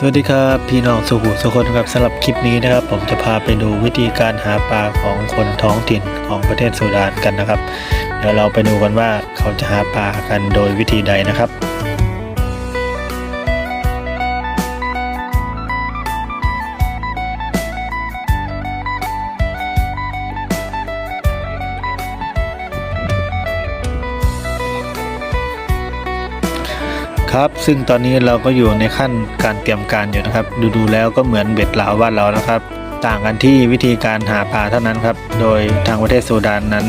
สวัสดีครับพี่น้องสุขุสุคนครับสำหรับคลิปนี้นะครับ ผมจะพาไปดูวิธีการหาปลาของคนท้องถิ่นของประเทศสุดานกันนะครับ เดี๋ยวเราไปดูกันว่าเขาจะหาปลากันโดยวิธีใดนะครับ ครับซึ่งตอนนี้เราก็อยู่ในขั้นการเตรียมการอยู่นะครับ ดูๆแล้วก็เหมือนเบ็ดเหลาบ้านเรานะครับ ต่างกันที่วิธีการหาปลาเท่านั้นครับ โดยทางประเทศซูดานนั้น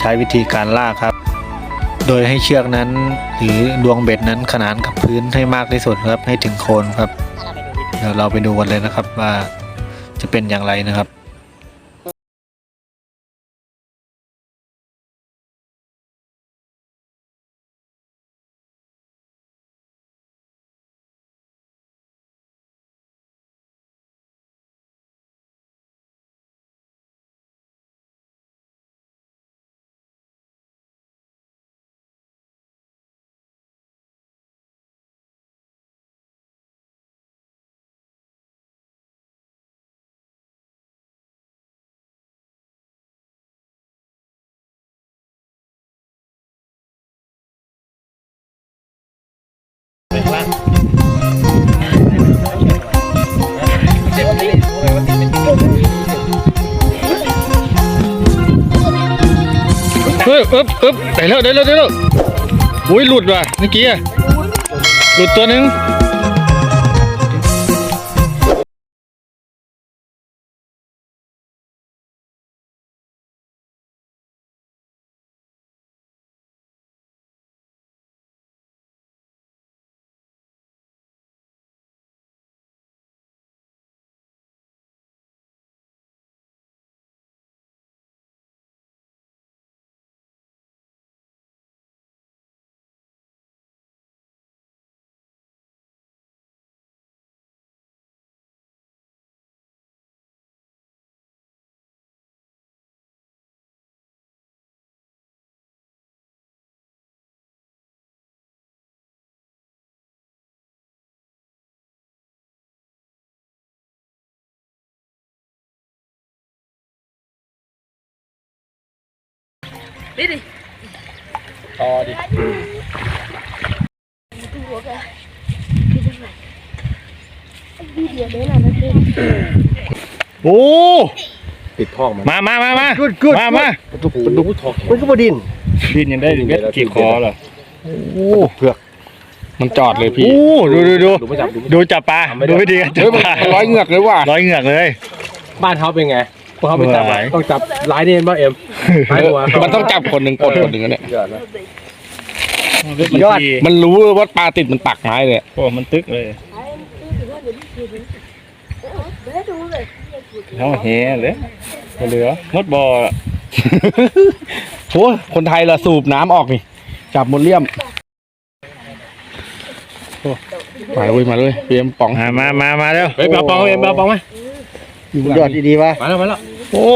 ใช้วิธีการลากครับ โดยให้เชือกนั้น หรือดวงเบ็ดนั้นขนานกับพื้นให้มากที่สุดครับให้ถึงโคนครับเดี๋ยวเราไปดูกันเลยนะครับว่าจะเป็นอย่างไรนะครับ เฮ้ยอึ๊บอึ๊บได้แล้วได้แล้วได้แล้วอุ้ยหลุดว่ะเมื่อกี้อะหลุดตัวหนึ่ง ต่อดิโอ้ปิดท้องมันมามามามา Good, good, มามาดูดูท้องมันก็บดินดินยังได้เม็ดกี่คอเหรอโอ้เผือกมันจอดเลยพี่ โอ้ดูดูดูดูไม่จับดูไม่จับดูจับปลาไม่ได้ดูวิธีการจับเฮ้ยมันปลาร้อยเหงือกเลยว่ะร้อยเหงือกเลย บ้านเขาเป็นไง พวกเขาไปจับหอะลาย ต้องจับหลายเดนป่ะเอ็มหลายหัวมันต้องจับคนหนึ่งปลดคนหนึ่งเนี่ยยอดนะยอดมันรู้ว่าปลาติดมันปักไม้เลยโอ้มันตึกเลยเขาแห่เลยเหลือมดบ่อโอ้คนไทยละสูบน้ำออกนี่จับหมดเลี่ยมมาเลยมาเลยเอ็มป๋อง มามามามาเร็วเฮ้ยปลาปองเอ็มปลาปองไหมยอดดีๆวะมาแล้วมาแล้ว โอ้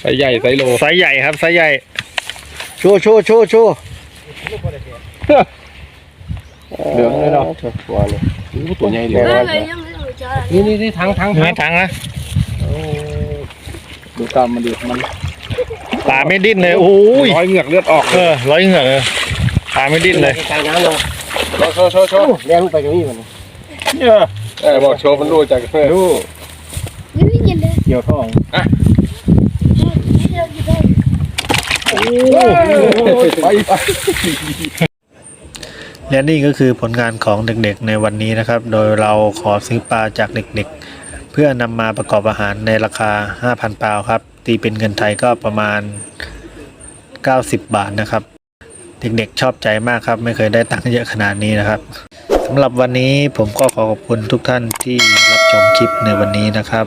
ไซส์ใหญ่ไซส์โลไซส์ใหญ่ครับไซส์ใหญ่โชว์โชว์โชว์โชว์เหลืองเลยเนาะตัวเลยโอ้ตัวใหญ่เลยนี่นี่นี่นี่ทั้งทั้งไม่ทั้งนะดูตามมันดิมันปลาไม่ดิ้นเลยโอ้ยร้อยเหงือกเลือดออกเออร้อยเหงือกเลยปลาไม่ดิ้นเลยกลางน้ำลงโชว์โชว์โชว์แรงลงไปตรงนี้มันเออบอกโชว์มันรู้จากดูเกี่ยวท้องไปไป และนี่ก็คือผลงานของเด็กๆในวันนี้นะครับ โดยเราขอซื้อปลาจากเด็กๆ เพื่อนำมาประกอบอาหารในราคา 5,000ปาวครับ ตีเป็นเงินไทยก็ประมาณ 90 บาทนะครับ เด็กๆชอบใจมากครับ ไม่เคยได้ตังค์เยอะขนาดนี้นะครับสำหรับวันนี้ผมก็ขอขอบคุณทุกท่านที่รับชมคลิปในวันนี้นะครับ